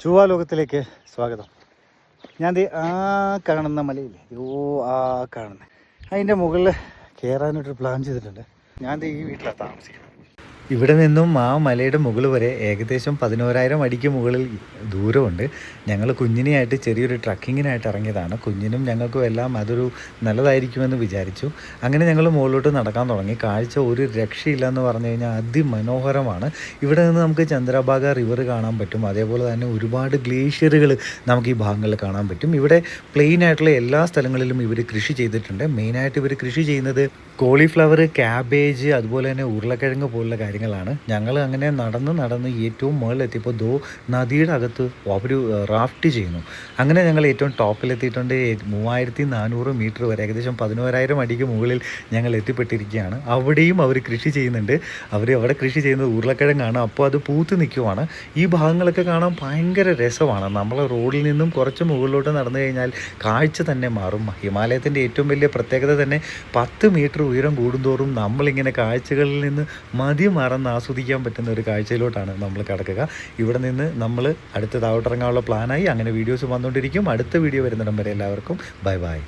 ചൊവ്വാലോകത്തിലേക്ക് സ്വാഗതം. ഞാൻ ആ കാണുന്ന മലയില്ലേ? അയ്യോ ആ കാണുന്ന. അതിന്റെ മുകളിൽ കയറാനായിട്ടൊരു പ്ലാൻ ചെയ്തിട്ടുണ്ട്. ഞാൻ ഈ വീട്ടിലാണ് താമസിക്കുന്നത്. ഇവിടെ നിന്നും ആ മലയുടെ മുകൾ വരെ ഏകദേശം പതിനോരായിരം അടിക്ക് മുകളിൽ ദൂരമുണ്ട്. ഞങ്ങൾ കുഞ്ഞിനെയായിട്ട് ചെറിയൊരു ട്രക്കിങ്ങിനായിട്ട് ഇറങ്ങിയതാണ്. കുഞ്ഞിനും ഞങ്ങൾക്കും എല്ലാം അതൊരു നല്ലതായിരിക്കുമെന്ന് വിചാരിച്ചു. അങ്ങനെ ഞങ്ങൾ മുകളിലോട്ട് നടക്കാൻ തുടങ്ങി. കാഴ്ച ഒരു രക്ഷയില്ല എന്ന് പറഞ്ഞു കഴിഞ്ഞാൽ അതിമനോഹരമാണ്. ഇവിടെ നിന്ന് നമുക്ക് ചന്ദ്രഭാഗ റിവർ കാണാൻ പറ്റും. അതേപോലെ തന്നെ ഒരുപാട് ഗ്ലേഷ്യറുകൾ നമുക്ക് ഈ ഭാഗങ്ങളിൽ കാണാൻ പറ്റും. ഇവിടെ പ്ലെയിൻ ആയിട്ടുള്ള എല്ലാ സ്ഥലങ്ങളിലും ഇവർ കൃഷി ചെയ്തിട്ടുണ്ട്. മെയിനായിട്ട് ഇവർ കൃഷി ചെയ്യുന്നത് കോളിഫ്ലവർ ക്യാബേജ് അതുപോലെ തന്നെ ഉരുളക്കിഴങ്ങ് പോലുള്ള കാര്യങ്ങളാണ്. ഞങ്ങൾ അങ്ങനെ നടന്ന് നടന്ന് ഏറ്റവും മുകളിലെത്തിയപ്പോൾ ദോ നദിയുടെ അകത്ത് അവർ റാഫ്റ്റ് ചെയ്യുന്നു. അങ്ങനെ ഞങ്ങൾ ഏറ്റവും ടോപ്പിലെത്തിയിട്ടുണ്ട്. മൂവായിരത്തി നാനൂറ് മീറ്റർ വരെ ഏകദേശം പതിനോരായിരം അടിക്ക് മുകളിൽ ഞങ്ങൾ എത്തിപ്പെട്ടിരിക്കുകയാണ്. അവിടെയും അവർ കൃഷി ചെയ്യുന്നുണ്ട്. അവർ അവിടെ കൃഷി ചെയ്യുന്നത് ഉരുളക്കിഴങ്ങാണ്. അപ്പോൾ അത് പൂത്ത് നിൽക്കുവാണ്. ഈ ഭാഗങ്ങളൊക്കെ കാണാൻ ഭയങ്കര രസമാണ്. നമ്മൾ റോഡിൽ നിന്നും കുറച്ച് മുകളിലോട്ട് നടന്നു കഴിഞ്ഞാൽ കാഴ്ച തന്നെ മാറും. ഹിമാലയത്തിന്റെ ഏറ്റവും വലിയ പ്രത്യേകത തന്നെ പത്ത് മീറ്റർ ഉയരം കൂടുന്തോറും നമ്മളിങ്ങനെ കാഴ്ചകളിൽ നിന്ന് മതി മറന്ന് ആസ്വദിക്കാൻ പറ്റുന്ന ഒരു കാഴ്ചയിലോട്ടാണ് നമ്മൾ കിടക്കുക. ഇവിടെ നിന്ന് നമ്മൾ അടുത്ത താവട്ടിറങ്ങാനുള്ള പ്ലാനായി അങ്ങനെ വീഡിയോസ് വന്നുകൊണ്ടിരിക്കും. അടുത്ത വീഡിയോ വരുന്നിടം വരെ എല്ലാവർക്കും ബൈ ബൈ